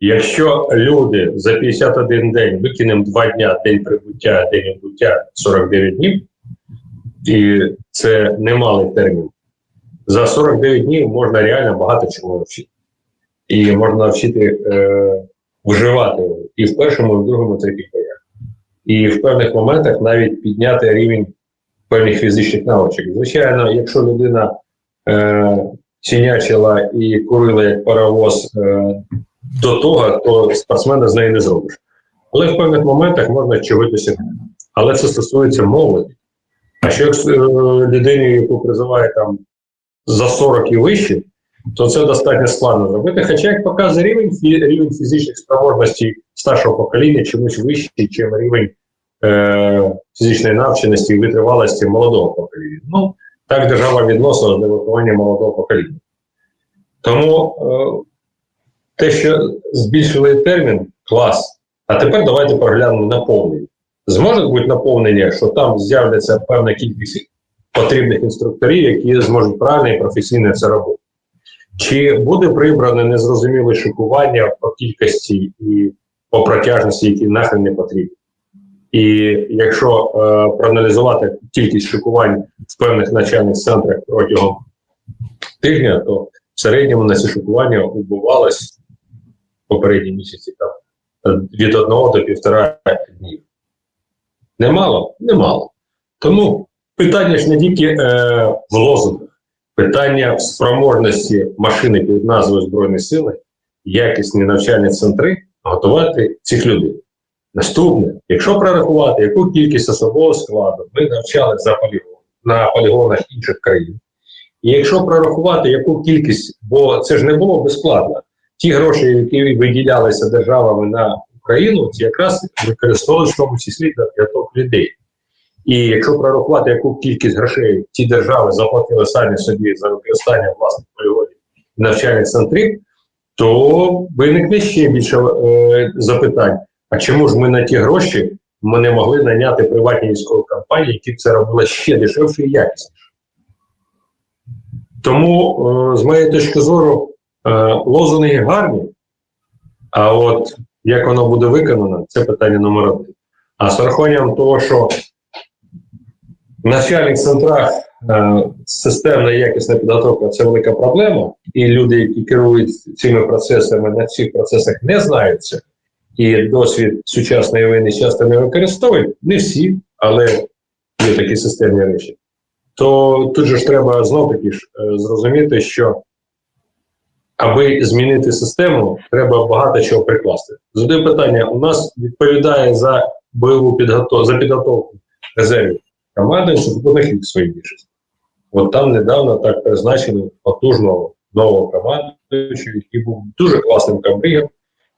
Якщо люди за 51 день викинемо 2 дня, день прибуття, день відбуття 49 днів, і це немалий термін, за 49 днів можна реально багато чого навчити. І можна навчити е, вживати і в першому, і в другому, і в третіх боях. І в певних моментах навіть підняти рівень певних фізичних навичок. Звичайно, якщо людина е, сінячила і курила як паровоз е, до того, то спортсмена з неї не зробиш. Але в певних моментах можна чогось досягнути. Але це стосується молоді. А що якщо е, людині, яку призиває там за 40 і вище, то це достатньо складно зробити. Хоча, як показує рівень, рівень фізичних спроможностей старшого покоління чомусь вищий, ніж рівень е, фізичної навченості і витривалості молодого покоління. Ну, так держава відносилась до виховання молодого покоління. Тому е, те, що збільшили термін, клас. А тепер давайте поглянемо наповнення. Зможе бути наповнення, що там з'являться певна кількість потрібних інструкторів, які зможуть правильно і професійно це робити. Чи буде прибране незрозуміле шикування по кількості і по протяжності, які нахрен не потрібні? І якщо е, проаналізувати кількість шикувань в певних навчальних центрах протягом тижня, то в середньому на ці шикування убувалось попередні місяці там від одного до півтора днів. Немало? Немало. Тому питання ж не тільки е, в лозунгах, питання в спроможності машини під назвою Збройні Сили, якісні навчальні центри готувати цих людей. Наступне, якщо прорахувати, яку кількість особового складу ми навчали за полігон на полігонах інших країн, і якщо прорахувати, яку кількість, бо це ж не було безплатно, ті гроші, які виділялися державами на Україну, ці якраз використовувалися в тому числі для рятунку людей. І якщо прорахувати, яку кількість грошей ті держави заплатили самі собі за використання власних полігонів навчальних центрів, то виникне ще більше е, запитань. А чому ж ми на ті гроші ми не могли наняти приватні військові компанії, які це робили ще дешевше і якісніше? Тому, е, з моєї точки зору, лозунги гарні, а от як воно буде виконано, це питання номер один. А з урахуванням того, що в навчальних центрах е, системна якісна підготовка це велика проблема, і люди, які керують цими процесами, на цих процесах не знаються, і досвід сучасної війни часто не використовують, не всі, але є такі системні речі. То тут же ж треба знов таки ж е, зрозуміти, що аби змінити систему, треба багато чого прикласти. Задаю питання: у нас відповідає за бойову підготовку за підготовку резервів команди сухопутних своїй більшості. От там недавно так призначили потужного нового командуючого, який був дуже класним камбрігом,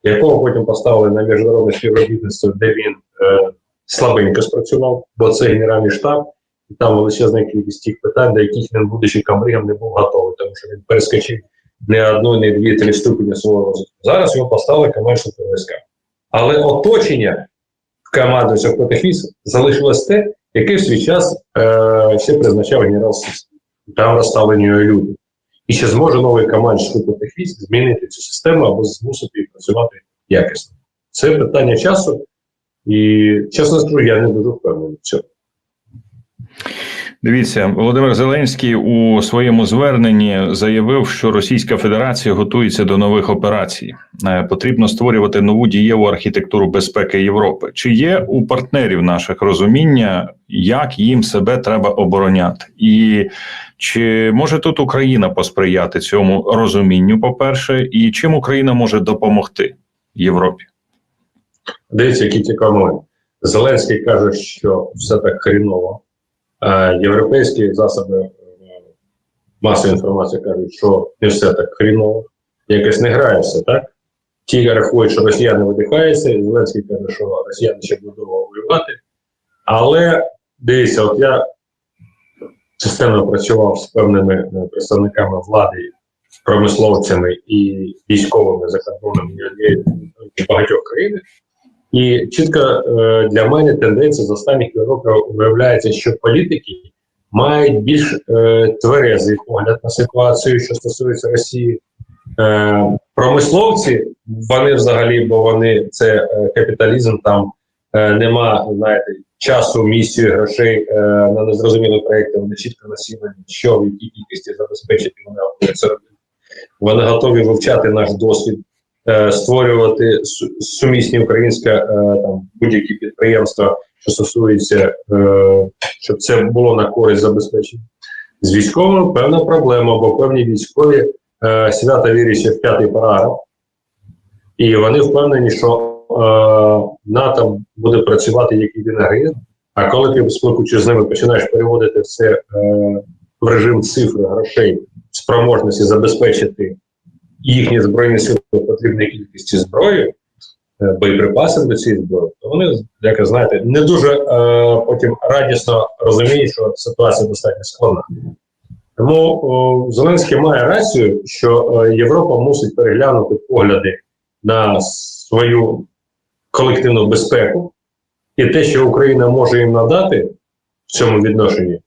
якого потім поставили на міжнародне співробітництво, де він е, слабенько спрацював, бо це генеральний штаб, і там величезна кількість тих питань, до яких він, будучи камбригом, не був готовий, тому що він перескочив не одну, не дві, три ступені свого розвитку. Зараз його поставили командуючим війська. Але оточення в команду військ залишилось те, яке в свій час е, ще призначав генерал Сіс. Там розставлені люди. І чи зможе новий команд сухопутних військ змінити цю систему або змусити їх працювати якісно? Це питання часу, і чесно скажу, я не дуже впевнений в цьому. Дивіться, Володимир Зеленський у своєму зверненні заявив, що Російська Федерація готується до нових операцій. Е, Потрібно створювати нову дієву архітектуру безпеки Європи. Чи є у партнерів наших розуміння, як їм себе треба обороняти, і чи може тут Україна посприяти цьому розумінню? По перше, і чим Україна може допомогти Європі? Дивіться, цікавий момент. Зеленський каже, що все так хріново. А європейські засоби е, масової інформації кажуть, що не все так хріново. Якось не грає все, так? Ті рахують, що росіяни видихаються, і Зеленський каже, що росіяни ще будуть довго воювати. Але дивіться, от я системно працював з певними е, представниками влади, промисловцями і військовими закордонними в багатьох країнах. І чітко е, для мене тенденція з останніх років виявляється, що політики мають більш е, тверезий погляд на ситуацію, що стосується Росії, Е, промисловці, вони взагалі, бо вони це капіталізм, там нема, знаєте, часу, місії, грошей на незрозумілі проекти, вони чітко націлені, що в якій кількості забезпечити вони це. Вони готові вивчати наш досвід, е, створювати сумісні українське е, там будь-які підприємства, що стосується, е, щоб це було на користь забезпечення. З військовими певна проблема, бо певні військові свято вірять в п'ятий параграф, і вони впевнені, що НАТО буде працювати як єдиний організм. А коли ти спілкуючись з ними починаєш переводити все в режим цифри, грошей, спроможності забезпечити їхні збройні сили потрібної кількості зброї, е, боєприпасів до цієї зброї, то вони, як ви знаєте, не дуже е, потім радісно розуміють, що ситуація достатньо складна. Тому о, Зеленський має рацію, що е, Європа мусить переглянути погляди на свою колективну безпеку, і те, що Україна може їм надати в цьому відношенні,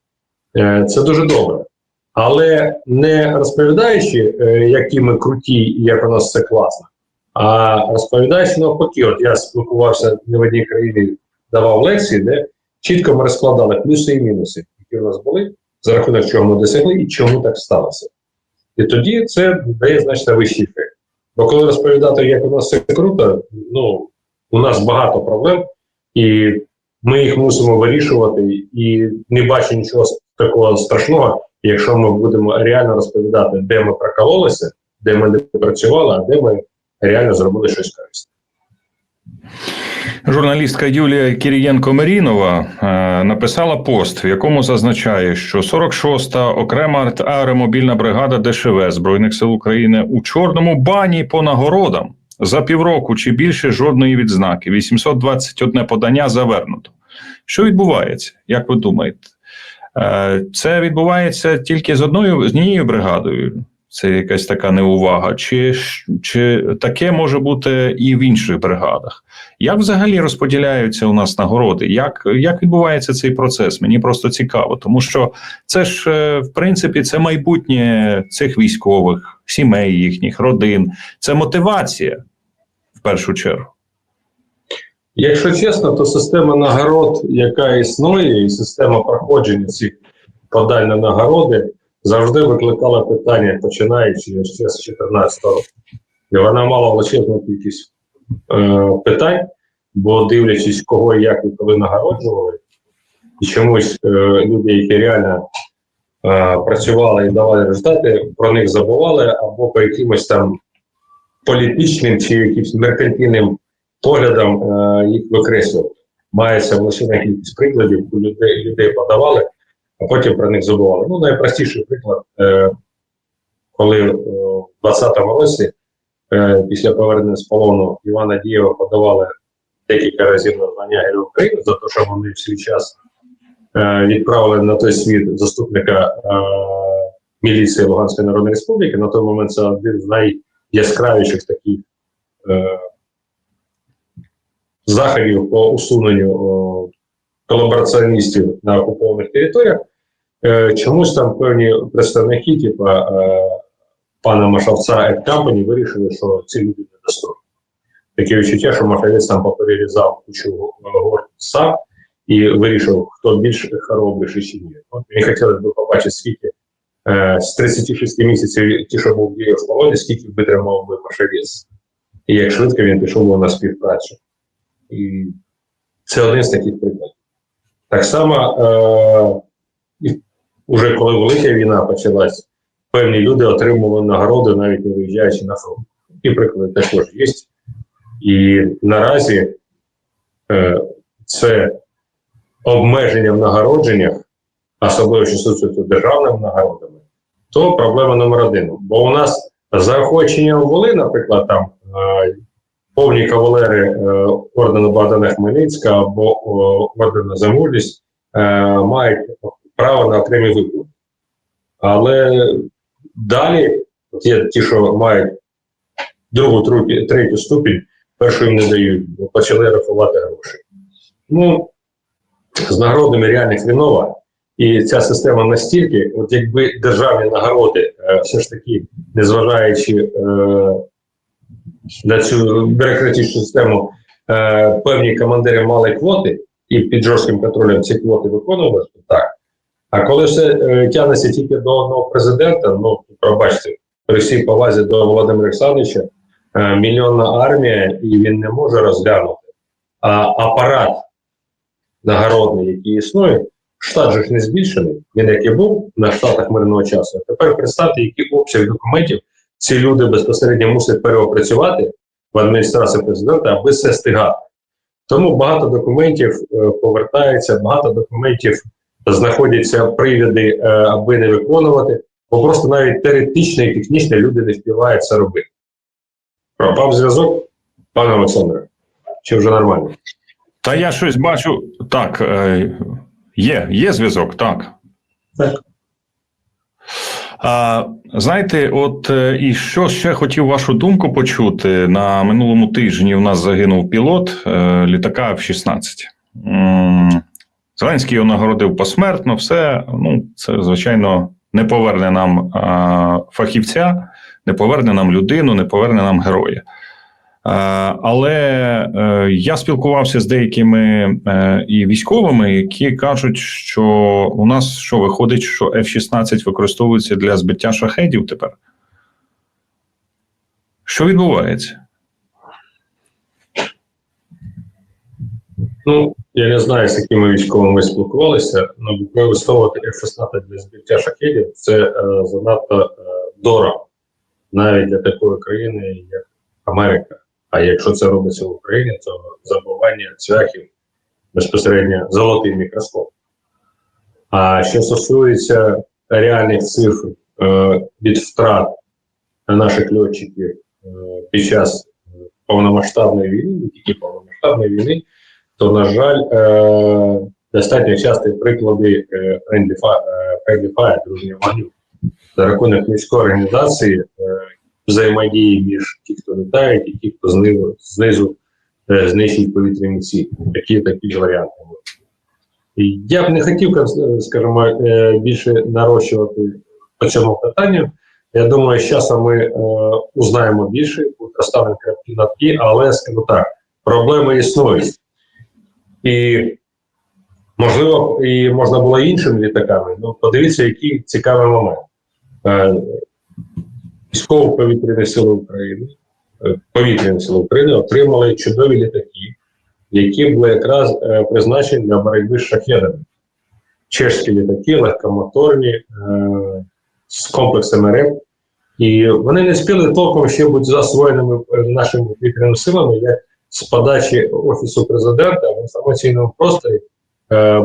е, це дуже добре. Але не розповідаючи, е, які ми круті і як у нас все класно, а розповідаючи навпаки, от я спілкувався не в одній країні, давав лекції, де чітко ми розкладали плюси і мінуси, які у нас були, за рахунок чого ми досягли і чому так сталося. І тоді це дає значно вищий ефект. Бо коли розповідати, як у нас все круто, ну у нас багато проблем, і ми їх мусимо вирішувати, і не бачу нічого такого страшного, якщо ми будемо реально розповідати, де ми прокололися, де ми не працювали, а де ми реально зробили щось корисне. Журналістка Юлія Кірієнко-Мерінова е, написала пост, в якому зазначає, що 46-та окрема аеромобільна бригада ДШВ Збройних сил України у чорному бані по нагородам за півроку чи більше жодної відзнаки. 821 подання завернуто. Що відбувається? Як ви думаєте? Е, Це відбувається тільки з одною з однією бригадою. Це якась така неувага, чи, чи таке може бути і в інших бригадах? Як взагалі розподіляються у нас нагороди? Як, як відбувається цей процес? Мені просто цікаво, тому що це ж е, в принципі це майбутнє цих військових, сімей їхніх, родин, це мотивація в першу чергу. Якщо чесно, то система нагород, яка існує, і система проходження цих подань на нагороди завжди викликала питання, починаючи ще з 14 року. І вона мала величезну кількість е, питань, бо дивлячись, кого і як і коли нагороджували, і чомусь е, люди, які реально е, працювали і давали результати, про них забували або по якимось там політичним чи якимось меркантильним поглядам е, їх викреслювали. Мається величезна кількість прикладів, людей, людей подавали, а потім про них забували. Ну, найпростіший приклад, е, коли е, в 20-му році, після повернення з полону Івана Дієва подавали декілька разів на звання Героя України за те, що вони в свій час відправили на той світ заступника міліції Луганської Народної Республіки. На той момент це один з найяскравіших таких. Е, заходів по усуненню колабораціоністів на окупованих територіях, е, чомусь там певні представники, типу е, пана Машавця Company, вирішили, що ці люди недостойні. Таке відчуття, що Машавець там поперерізав кучу гор сам і вирішив, хто більш хоробріший чи ні. От мені хотілося б побачити, скільки е, з 36 місяців, ті, що був в в полоні, скільки витримав би Машавець. І як швидко він пішов на співпрацю. І це один з таких прикладів. Так само, е, уже коли велика війна почалась, певні люди отримували нагороди, навіть не виїжджаючи на фронт. І приклади також є. І наразі е, це обмеження в нагородженнях, особливо що стосується державними нагородами, то проблема номер один. Бо у нас заохочення ввели, наприклад, там. Е, повні кавалери е, ордену Богдана Хмельницька або о, ордену за мужність е, мають право на окремі виплати. Але далі, от є ті, що мають другу, третю ступінь, першу їм не дають, бо почали рахувати гроші. Ну, з нагородами реально хріново. І ця система настільки, от якби державні нагороди, е, все ж таки, незважаючи е, на цю бюрократичну систему, е, певні командири мали квоти і під жорстким контролем ці квоти виконували, так. А коли все е, тягнеться тільки до одного президента, ну пробачте, при всій повазі до Володимира Олександровича, е, мільйонна армія, і він не може розглянути. А апарат нагородний, який існує, штат же ж не збільшений. Він як і був на штатах мирного часу. Тепер представте, який обсяг документів ці люди безпосередньо мусять переопрацювати в адміністрації президента, аби все стигати. Тому багато документів е, повертається, багато документів знаходяться привіди, е, аби не виконувати, бо просто навіть теоретично і технічно люди не співають це робити. Пропав зв'язок, пане Олександре, чи вже нормально? Та я щось бачу. Так, е, є, є зв'язок, так. Так. А, знаєте, от е, і що ще хотів вашу думку почути. На минулому тижні у нас загинув пілот е, літака в 16. Зеленський його нагородив посмертно, все. Ну, це, звичайно, не поверне нам а, фахівця, не поверне нам людину, не поверне нам героя. Е, Але е, я спілкувався з деякими е, і військовими, які кажуть, що у нас що виходить, що F-16 використовується для збиття шахедів тепер. Що відбувається? Ну, я не знаю, з якими військовими спілкувалися, але використовувати F-16 для збиття шахедів це е, занадто е, дорого, навіть для такої країни, як Америка. А якщо це робиться в Україні, то забування цвяхів безпосередньо золотий мікроскоп. А що стосується реальних цифр е, від втрат наших льотчиків е, під час е, повномасштабної війни, тільки повномасштабної війни, то, на жаль, достатньо часті приклади fire, е, дружнього вогню. За рахунок міської організації взаємодії між ті, хто літають, і ті, хто знизу, знизу е, знищують повітряні цілі. Такі такі варіанти. Я б не хотів, скажімо, е, більше нарощувати по цьому питанню. Я думаю, з часом ми е, узнаємо більше, розставлені крапки над «і», але скажу так, проблеми існують. І можливо, і можна було іншими літаками. Ну, подивіться, який цікавий момент. Військово-повітряні сили України, е, повітряні сили України отримали чудові літаки, які були якраз е, призначені для боротьби з шахедами. Чешські літаки, легкомоторні, е, з комплексами РЕП. І вони не спіли толком ще бути засвоєними нашими повітряними силами, як з подачі Офісу президента в інформаційному просторі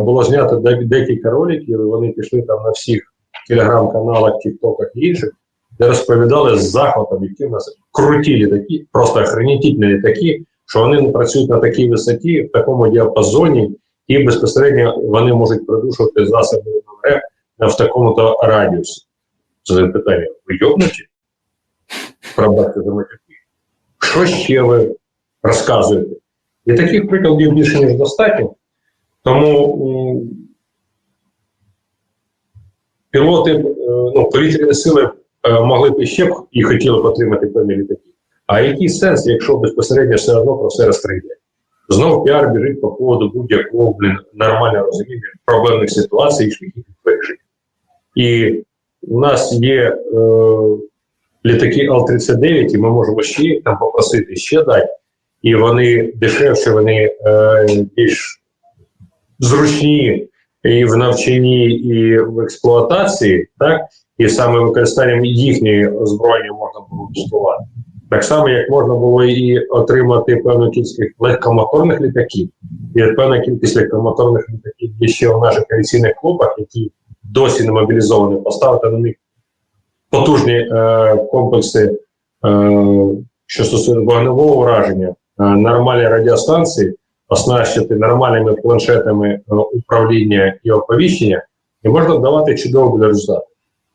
було знято декілька роликів, і вони пішли там на всіх телеграм-каналах, тіктоках і інших, де розповідали з захватом, які в нас круті літаки, просто охренітельні літаки, що вони працюють на такій висоті, в такому діапазоні, і безпосередньо вони можуть придушувати засоби в такому-то радіусі. Це запитання, ви йобнуті? Пробачте за матюки. Що ще ви розказуєте? І таких прикладів більше ніж достатньо. Тому пілоти, е, ну, повітряні сили могли б ще б і хотіли б отримати певні літаки. А який сенс, якщо безпосередньо все одно про все розстріляє? Знову піар біжить по поводу будь-якого нормального розуміння проблемних ситуацій і шляхів вирішення. І у нас є е, літаки Ал-39, і ми можемо ще там попросити ще дати. І вони дешевше, вони е, більш зручні і в навчанні, і в експлуатації, так? І саме використанням їхньої озброєння можна було тестувати. Так само, як можна було і отримати певну кількість легкомоторних літаків, і певна кількість легкомоторних літаків є ще в наших авіаційних клубах, які досі не мобілізовані, поставити на них потужні е, комплекси, е, що стосується вогневого ураження, е, нормальні радіостанції, оснащити нормальними планшетами е, управління і оповіщення, і можна давати чудово буде результати.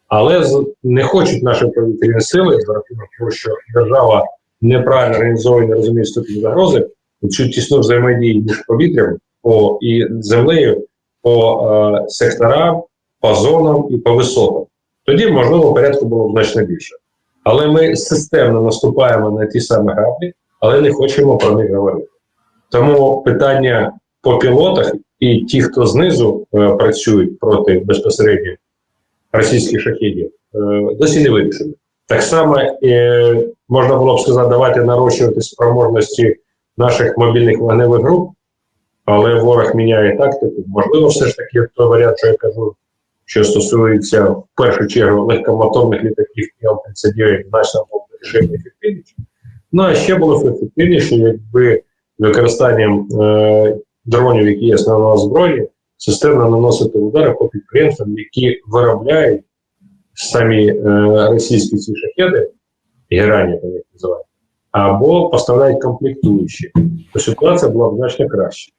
Але не хочуть наші повітряні сили, за рахунок того, що держава неправильно організовує, не розуміє ступінь загрози, цю тісну взаємодію між повітрям о, і землею по е, секторам, по зонам і по висотам. Тоді, можливо, порядку було б значно більше. Але ми системно наступаємо на ті самі граблі, але не хочемо про них говорити. Тому питання по пілотах і ті, хто знизу е, працюють проти безпосередньо російських шахідів, е, досі не вирішені. Так само е, можна було б сказати, давайте нарощувати спроможності наших мобільних вогневих груп, але ворог міняє тактику. Можливо, все ж таки той варіант, що я кажу, що стосується в першу чергу легкомоторних літаків Іл-39, значно було б рішення ефективніше. Ну а ще було б ефективніше, якби використанням е, дронів, які є основного зброї, системно наносити удари по підприємствам, які виробляють самі е, російські ці шахеди, герані, як називають, або поставляють комплектуючі, то ситуація була б значно краще.